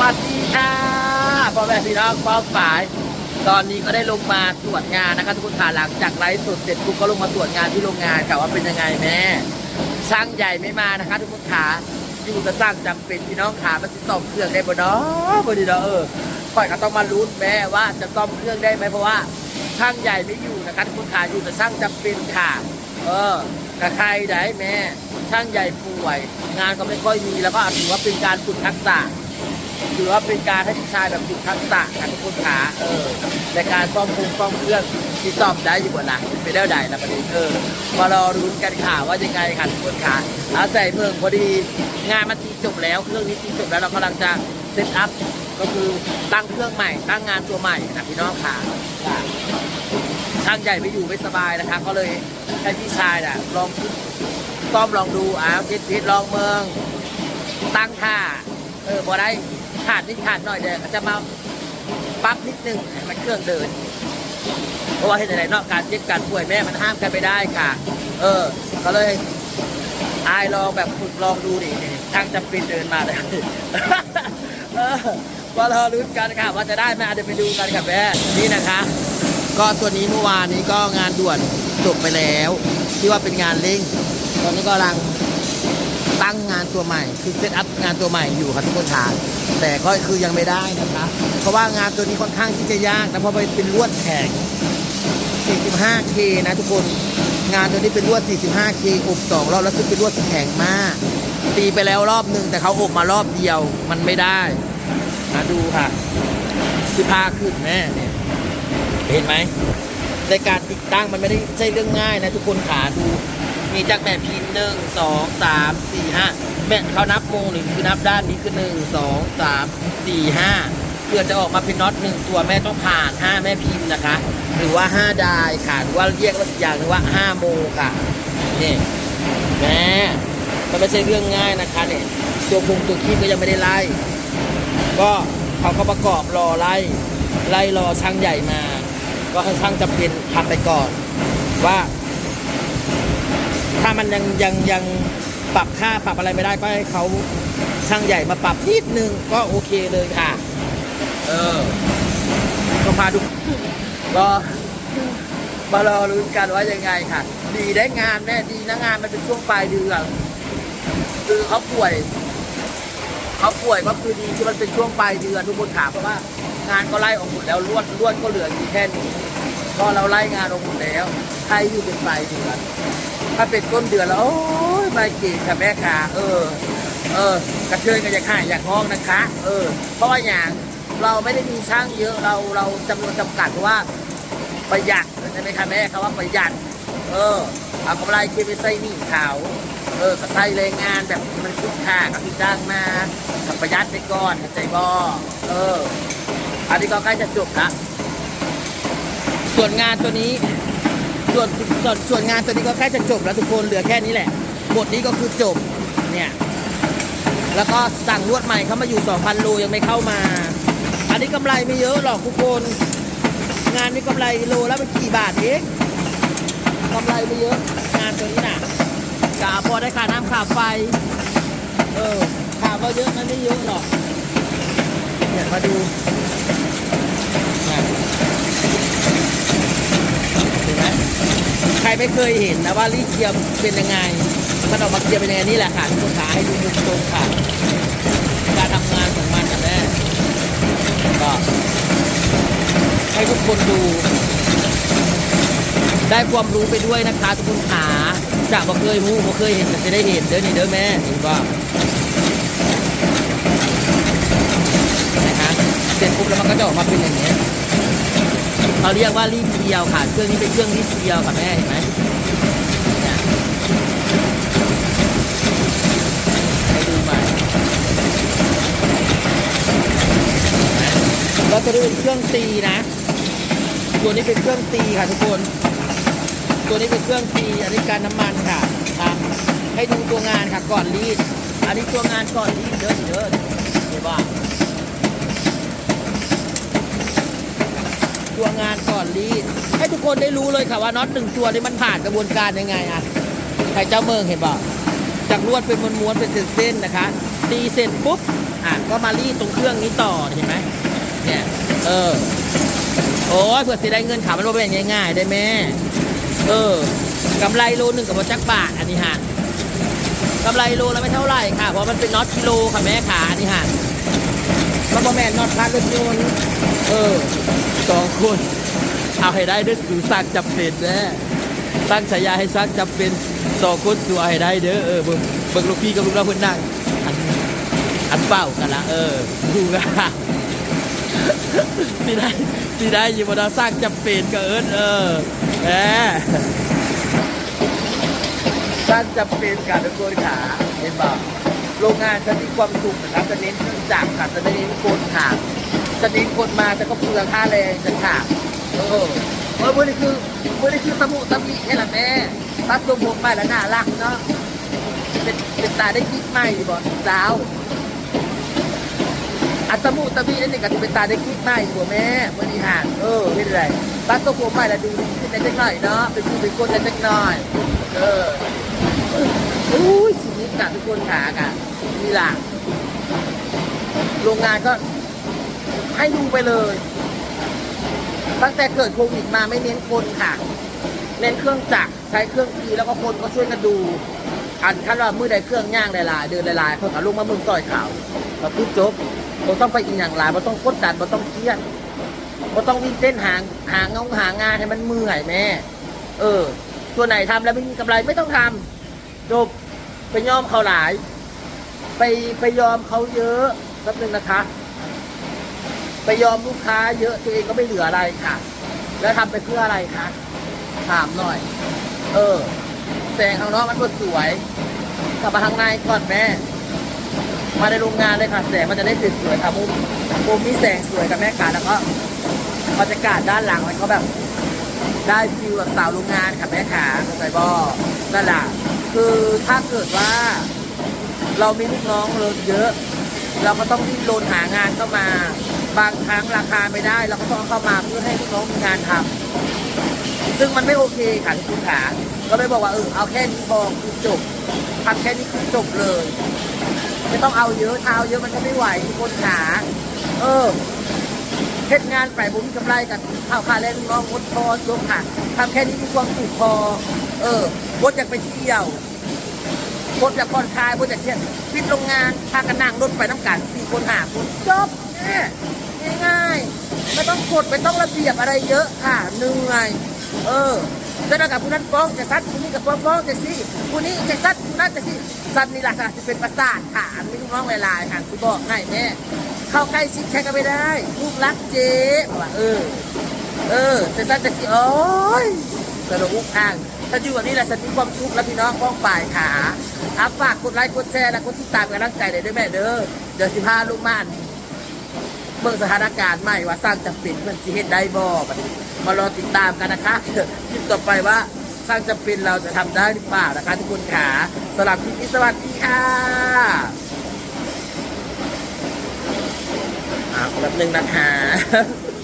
วัสดีค่ะพ่อแม่พี่น้องป้องฝ่าย ตอนนี้ก็ได้ลงมาตรวจงานนะคะทุกคนค่ะหลังจากไลฟ์สดเสร็จปุ๊บก็ลงมาตรวจงานที่โรงงานค่ะว่าเป็นยังไงแม่ช่างใหญ่ไม่มานะคะ ทุกคนขาอยู่จะสร้างจำเป็นพี่น้องขามันจะซ่อมเครื่องได้บ่เนาะบ่ดีเนาะเออค่อยก็ต้องมาลุ้นแม่ว่าจะซ่อมเครื่องได้ไหมเพราะว่าช่างใหญ่ไม่อยู่นะคะทุกคนขาอยู่แต่ช่างจำเป็นค่ะ เออกับใครได้แม่ช่างใหญ่ป่วย งานก็ไม่ค่อยมีแล้วก็ถือว่าเป็นการฝึกทักษะ ถือว่าเป็นการให้ผู้ชายแบบฝึกทักษะค่ะทุกคนขาเออในการซ่อมเครื่องซ่อมเครื่องที่ซ่อมได้อยู่บนหลังไปแล้วใดนะประเด็นเออมารอรุ้นกันค่ะว่ายังไงค่ะทุกคนขาอาศัยเพิ่งพอดีงานมันตีจบแล้วเครื่องนี้ตีจบแล้วเรากำลังจะเซตอัพก็คือตั้งเครื่องใหม่ตั้งงานตัวใหม่นะพี่น้องขาช่างใหญ่ไม่อยู่ไม่สบายนะคะ ก็เลยให้พี่ชายน่ะลองซ่อมลองดูอ้าวทิศทิศลองเมือง ตั้งท่าเออพอได้ ขาดนิดขาดหน่อยเดี๋ยวจะมาปั๊บนิดนึงให้มันเครื่องเดิน เพราะว่าเหตุใดเนอกการเจ็บการป่วยแม่มันห้ามกันไม่ได้ค่ะ เออ ก็เลยอายลองแบบฝึกลองดูดินี่ช่างจำเป็นเดินมาเลยเออมารอรุ้นกันค่ะว่าจะได้ไหมอะเดี๋ยวไปดูกันค่ะแม่นี่นะคะ ก็ตัวนี้เมื่อวานนี้ก็งานด่วนจบไปแล้ว ที่ว่าเป็นงานเร่ง ตอนนี้ก็กำลัง ตั้งงานตัวใหม่ คือเซตอัพงานตัวใหม่อยู่ครับทุกคนทานแต่ก็คือยังไม่ได้นะคะเพราะว่างานตัวนี้ค่อนข้างที่จะยากนะเพราะมันเป็นลวดแข็ง 45K นะทุกคนงานตัวนี้เป็นลวด 45K อบสองรอบแล้วซึ่งเป็นลวดที่แข็งมาก ตีไปแล้วรอบหนึ่งแต่เขาอบมารอบเดียวมันไม่ได้มาดูค่ะที่พาขึ้นแม่เนี่ยเห็นไหมในการติดตั้งมันไม่ได้ใช่เรื่องง่ายนะทุกคนขาดู มีจากแบบพินหนึ่งสองสามสี่ห้าแม่เขานับมงหนึ่งคือนับด้านนี้คือหนึ่งสองสามสี่ห้าเพื่อจะออกมาเป็นน็อตหนึ่งตัวแม่ต้องผ่านห้าแม่พิมพ์นะคะ หรือว่าห้าดายค่ะหรือว่าเรียกว่าอีกอย่างหนึงว่าห้าโมค่ะนี่แม่มันไม่ใช่เรื่องง่ายนะคะเนี่ยตัวพุงตัวขี้ก็ยังไม่ได้ไล่ ก็เขาก็ประกอบรอไล่ ไล่รอช่างใหญ่มา ก็ให้ช่างจำเป็นทำไปก่อน ว่า มันยังยังยังปรับค่าปรับอะไรไม่ได้ก็ให้เขาช่างใหญ่มาปรับนิดนึงก็โอเคเลยค่ะ เออก็พาดูก็มารอรุ้นกันว่ายังไงค่ะ ดีได้งานแม่ดีนะงานมันเป็นช่วงปลายเดือนคือเขาป่วยเขาป่วยก็คือดีที่มันเป็นช่วงปลายเดือนทุกคนถามเพราะว่า งานก็ไล่ออกหมดแล้วลวดลวดก็เหลืออยู่แค่นี้ก็เราไล่งานออกหมดแล้วใครอยู่เป็นปลายเดือน ถ้าเป็นต้นเดือนแล้ว โอ้ยไม่เก่งค่ะแม่ค่ะเออ เออกระเทยก็อยากหายอยากห้องนะคะ เออ เพราะว่าอย่างเราไม่ได้มีช่างเยอะเราเราจำนวนจำกัดเพราะว่าประหยัดใช่ไหมคะแม่คำว่าประหยัด เออเอากำไรเคไปใส่หนี้เขาเออกระใส่แรงงานแบบมันคุ้มค่ากับที่จ้างมาทำประหยัดไปก่อนใจบ่เออ อันนี้ก็ใกล้จะจบละส่วนงานตัวนี้ ส่วนส่วนส่วนงานตัวนี้ก็ใกล้จะจบแล้วทุกคนเหลือแค่นี้แหละบทนี้ก็คือจบเนี่ยแล้วก็สั่งลวดใหม่เข้ามาอยู่ 2,000โลยังไม่เข้ามา อันนี้กำไรไม่เยอะหรอกทุกคน งานนี้กำไรโลแล้วเป็นกี่บาทเองกำไรไม่เยอะ งานตัวนี้น่ะกะพอได้ค่าน้ำค่าไฟ เออค่าก็เยอะมันไม่เยอะหรอกเนี่ยมาดูน่ะ เห็นไหมใคร ไม่เคยเห็นนะว่ารีดเกียมเป็นยังไง มันออกมาเกียมเป็นยังไงนี่แหละค่ะทุกคนขาให้ดูมุมตรงค่ะ การทำงานของมันนะแม่ก็ให้ทุกคนดู ได้ความรู้ไปด้วยนะคะทุกคนขาจากบ่เคยรู้บ่เคยเห็นก็จะได้เห็นเด้อนี่เด้อแม่เห็นป่ะนะคะเสร็จปุ๊บแล้วมันก็จะออกมาเป็นอย่างนี้ เขาเรียกว่ารีดเกลียวค่ะ เครื่องนี้เป็นเครื่องรีดเกลียวค่ะแม่เห็นไหมเนี่ยให้ดูใหม่เราจะดูเป็นเครื่องตีนะ ตัวนี้เป็นเครื่องตีค่ะทุกคน ตัวนี้เป็นเครื่องตีอันนี้การน้ำมันค่ะตามให้ดูตัวงานค่ะก่อนรีด อันนี้ตัวงานก่อนรีดเด้อเด้อเห็นป่ะ ตัวงานก่อนรีด ให้ทุกคนได้รู้เลยค่ะว่าน็อตหนึ่งตัวนี้มันผ่านกระบวนการยังไงอะใครเจ้าเมืองเห็นบ่จากลวดเป็นม้วนๆเป็นเส้นๆนะคะตีเสร็จปุ๊บอะก็มารีดตรงเครื่องนี้ต่อเห็นไหมเนี่ยเออโอ้ยเพื่อสิได้เงินขามันบ่เป็นง่ายๆได้แม่เออกำไรโลหนึ่งกับจักบาทอันนี้ฮะกำไรโลแล้วไม่เท่าไหร่ค่ะ เพราะมันเป็นน็อตกิโลค่ะแม่ขาอันนี้ฮะมันบ่แม่นน็อตพัดรถยนต์เออ สองคนเอาให้ได้ด้วยสูสักจำเป็นแม่ตั้งฉายาให้ซักจำเป็นสองคนตัวให้ได้เด้อเออเบิ่งเบิ่งลูกพี่กับลูกน้องเพิ่นนั่งอันอันเป้ากันละเออดูกันที่ได้ที่ได้อยู่บนเราสร้างจำเป็นก็เอิญเออแหมสร้างจำเป็นกับทุกคนขาเห็นบ่โรงงานจะมีความสุขนะครับจะเน้นเครื่องจักรค่ะจะเน้นคนค่ะ จะเน้นคนมาจะก็เปลืองค่าแรงจะค่ะเออเออมื่อนี้คือมื่อนี้คือตะมุตะมินี่ละแม่ตัดตัวผมไปแล้วน่ารักเนาะเป็นเป็นตาได้คิดใหม่บ่สาวอัตมุตะมีนั่นเองก็จะเป็นตาได้คิดใหม่หัวแม่บริหารเออไม่เป็นไรตัดตัวผมใหม่แล้วดูดีขึ้นได้จักหน่อยเนาะเป็นผู้เป็นคนได้จักหน่อย เอออุ้ยชีวิตกับทุกคนขากะมีหลักโรงงานก็ ให้ดูไปเลย ตั้งแต่เกิดโควิดมาไม่เน้นคนค่ะ เน้นเครื่องจักรใช้เครื่องตีแล้วก็คนก็ช่วยกันดูอันคันว่ามือใดเครื่องย่างหลายๆเดินหลายๆเพิ่งเอาลงมามึงซอยขาวเราพูดจบเราต้องไปอีกอย่างหลายเราต้องกดดันเราต้องเครียดเราต้องวิ่งเต้นหางหางงหางานให้มันเมื่อยแม่เออ ตัวไหนทำแล้วไม่มีกำไรไม่ต้องทำจบไปยอมเขาหลาย ไปไปยอมเขาเยอะแป๊บนึงนะคะ ไปยอมลูกค้าเยอะตัวเองก็ไม่เหลืออะไรค่ะ แล้วทำไปเพื่ออะไรคะถามหน่อย เออ แสงข้างนอกมันก็สวย กลับมาข้างในก่อนแม่มาในโรงงานเลยค่ะแสงมันจะได้สวยๆค่ะมุมมุมมีแสงสวยกับแม่ขาแล้วก็บรรยากาศด้านหลังมันก็แบบ ได้ฟิลแบบสาวโรงงานค่ะแม่ขาเข้าใจบ่นั่นแหละคือถ้าเกิดว่า เรามีลูกน้องเราเยอะ เราก็ต้องรีบโลนหางานเข้ามา บางครั้งราคาไม่ได้เราก็ต้องเข้ามาเพื่อให้ลูกน้องมีงานทำซึ่งมันไม่โอเคค่ะคุณขาก็เลยบอกว่าเออเอาแค่นี้พอคือจบทำแค่นี้คือจบเลย ไม่ต้องเอาเยอะเท้าเยอะมันก็ไม่ไหวทุกคนขาเออเฮ็ดงานไปผมมีกำไรกับข้าวค่าแรงลูกน้องงดพอจบค่ะทำแค่นี้มีความสุขพอ เออบดอยากไปเที่ยวบดอยากผ่อนคลายบดอยากเที่ยวปิดโรงงานพากันนั่งรถไปน้ำกันสี่คนหาคนจบเนี่ย ง่ายๆ ไม่ต้องกดไม่ต้องระเบียบอะไรเยอะค่ะหนื่อยเออจะนักับผู้นั้นฟ้องจะซัดผู้นี้กับฟ้องฟ้องจะสิผู้นี้จะซัดผู้นั้นจะสิซัดนี่แหละค่ะจะเป็นประสาทค่ะอันนี้ลูกน้องเวลาค่ะคุณบอกให้แม่เข้าใกล้ชิดใช้กันไม่ได้ลูกรักเจ๊ว่าเออ เออจะซัดจะสิโอ้ยสนุกอุกอ่างถ้าอยู่แบบนี้แหละฉันมีความสุขแล้วพี่น้องป้องฝ่ายขาอาฝากกดไลค์กดแชร์และกดติดตามกันร่างใจเลยด้วยแม่เด้อเดี๋ยวสิพาลูกม่าน เมื่อสถานการณ์ใหม่ว่าสร้างจำเป็นเพื่อนสิเฮ็ดได้บ่บัดนี้มารอติดตามกันนะคะคลิปต่อไปว่าสร้างจำเป็นเราจะทำได้หรือเปล่านะคะทุกคนขาสำหรับคลิปนี้สวัสดีค่ะอ่าแป๊บนึงนะคะ